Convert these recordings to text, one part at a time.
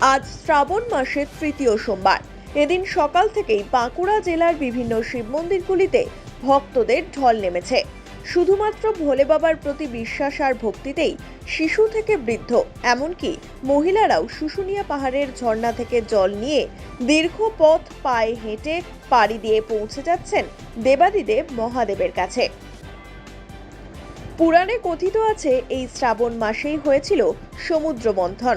আজ শ্রাবণ মাসের তৃতীয় সোমবার। এদিন সকাল থেকেই বাঁকুড়া জেলার বিভিন্ন শিব মন্দিরগুলিতে ভক্তদের ঢল নেমেছে। শুধুমাত্র ভোলে বাবার প্রতি বিশ্বাস আর ভক্তিতেই শিশু থেকে বৃদ্ধ, এমনকি মহিলারাও শুশুনিয়া পাহাড়ের ঝর্ণা থেকে জল নিয়ে দীর্ঘ পথ পায়ে হেঁটে পাড়ি দিয়ে পৌঁছে যাচ্ছেন দেবাদিদেব মহাদেবের কাছে। পুরাণে কথিত আছে, এই শ্রাবণ মাসেই হয়েছিল সমুদ্র মন্থন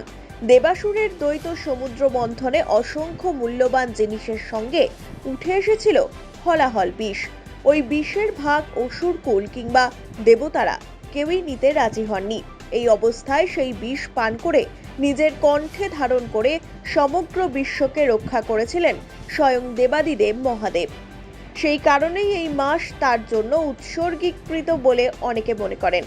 দেবাসুরের দ্বৈত সমুদ্র মন্থনে অসংখ্য মূল্যবান জিনিসের সঙ্গে উঠে এসেছিল হলাহল বিষ। ওই বিষের ভাগ অসুরকুল কিংবা দেবতারা কেউই নিতে রাজি হননি। এই অবস্থায় সেই বিষ পান করে নিজের কণ্ঠে ধারণ করে সমগ্র বিশ্বকে রক্ষা করেছিলেন স্বয়ং দেবাদিদেব মহাদেব। সেই কারণেই এই মাস তার জন্য উৎসর্গীকৃত বলে অনেকে মনে করেন।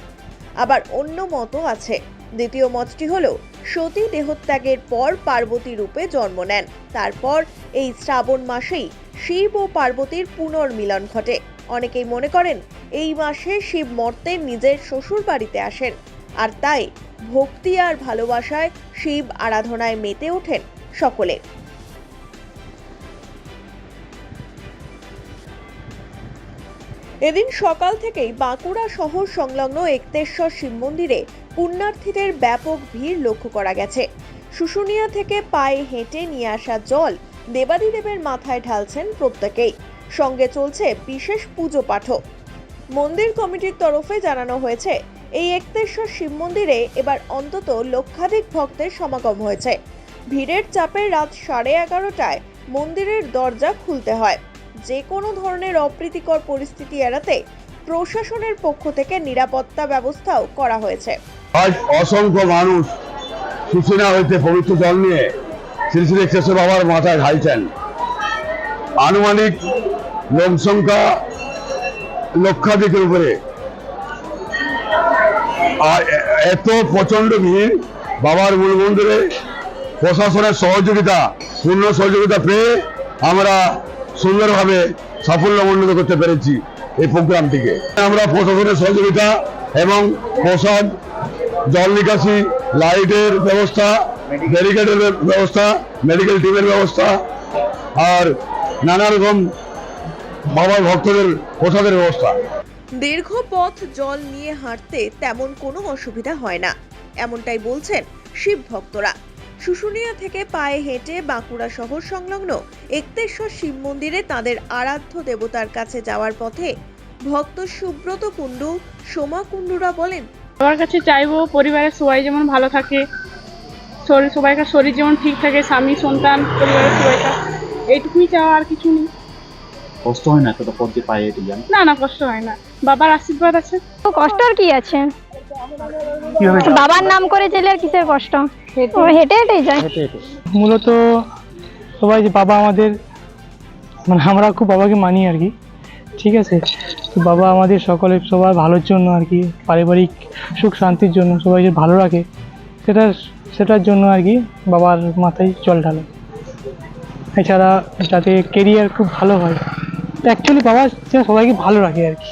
আবার অন্য মতও আছে। দ্বিতীয় মতটি হলো, সতী দেহত্যাগের পর পার্বতী রূপে জন্ম নেন। তারপর এই শ্রাবণ মাসেই শিব ও পার্বতীর পুনর্মিলন ঘটে। অনেকেই মনে করেন, এই মাসে শিব মর্তে নিজের শ্বশুর বাড়িতে আসেন। আর তাই ভক্তি আর ভালোবাসায় শিব আরাধনায় মেতে ওঠেন সকলে। এদিন সকাল থেকেই বাঁকুড়া শহর সংলগ্ন একতেশ্বর শিব মন্দিরে পুণ্যার্থীদের ব্যাপক ভিড় লক্ষ্য করা গেছে। শুশুনিয়া থেকে পায়ে হেঁটে নিয়ে আসা জল দেবাদিদেবের মাথায় ঢালছেন প্রত্যেকেই। সঙ্গে চলছে বিশেষ পুজো পাঠও। মন্দির কমিটির তরফে জানানো হয়েছে, এই একতেশ্বর শিব মন্দিরে এবার অন্তত লক্ষাধিক ভক্তের সমাগম হয়েছে। ভিড়ের চাপে রাত সাড়ে এগারোটায় মন্দিরের দরজা খুলতে হয়। যে কোনো ধরনের অপ্রীতিকর পরিস্থিতি এড়াতে প্রশাসনের পক্ষ থেকে নিরাপত্তা ব্যবস্থাও করা হয়েছে। অসংখ্য মানুষ সুসিনা হইতে পবিত্র জল নিয়ে। শ্রী শ্রী কেশব বাবার মাথায় ঢালছেন। আনুমানিক লোক সংখ্যা লক্ষাধিকের উপরে। আর এত প্রচণ্ড ভিড়, বাবার মূল মন্দিরে প্রশাসনের সহযোগিতা, পূর্ণ সহযোগিতা পেয়ে আমরা সুন্দরভাবে সাফল্যমণ্ডিত করতে পেরেছি এই প্রোগ্রামটিকে। আমরা প্রশাসনের সহযোগিতা এবং প্রসাদ জল নিকাশি, লাইটের ব্যবস্থা, ব্যারিকেডের ব্যবস্থা মেডিকেল টিমের ব্যবস্থা, আর নানা রকম বাবার ভক্তদের প্রসাদের ব্যবস্থা। দীর্ঘ পথ জল নিয়ে হাঁটতে তেমন কোনো অসুবিধা হয় না, এমনটাই বলছেন শিব ভক্তরা। শুশুনিয়া থেকে পায়ে হেঁটে বাঁকুড়া শহর সংলগ্ন একতেশ্বর শিব মন্দিরে তাদের আরাধ্য দেবতার কাছে যাওয়ার পথে ভক্ত সুব্রত কুণ্ডু, সোমা কুণ্ডুরা বলেন সবার কাছে চাইব পরিবারের সবাই যেমন ভালো থাকে শরীর সবাইকার শরীর যেমন ঠিক থাকে স্বামী সন্তান পরিবারের সবাইকার। এইটুকুই চাওয়া আর কিছু নেই। কষ্ট হয় না এতটা পথ যে পায়ে হেঁটে যান? না না কষ্ট হয় না। বাবার আশীর্বাদ আছে। তো কষ্ট আর কি আছে? বাবার নাম করে চলে আর কিসের কষ্ট? হেঁটে। হেঁটেই যায়। মূলত সবাই যে বাবা আমাদের মানে আমরা খুব বাবাকে মানি আর কি। ঠিক আছে? তো বাবা আমাদের সকলের সবার ভালোর জন্য আর কি, পারিবারিক সুখ শান্তির জন্য সবাই যে ভালো রাখে, সেটা, সেটার জন্য আর কি বাবার মাথায় জল ঢালে। এছাড়া যাতে কেরিয়ার খুব ভালো হয়। অ্যাকচুয়ালি বাবা সবাইকে ভালো রাখে আর কি,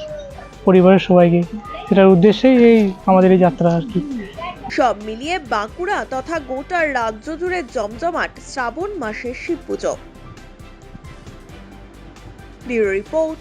পরিবারের সবাইকে। সেটার উদ্দেশ্যেই এই আমাদের এই যাত্রা আর কি। সব মিলিয়ে বাঁকুড়া তথা গোটার রাজ্য জুড়ে জমজমাট শ্রাবণ মাসের শিব পুজো রিপোর্ট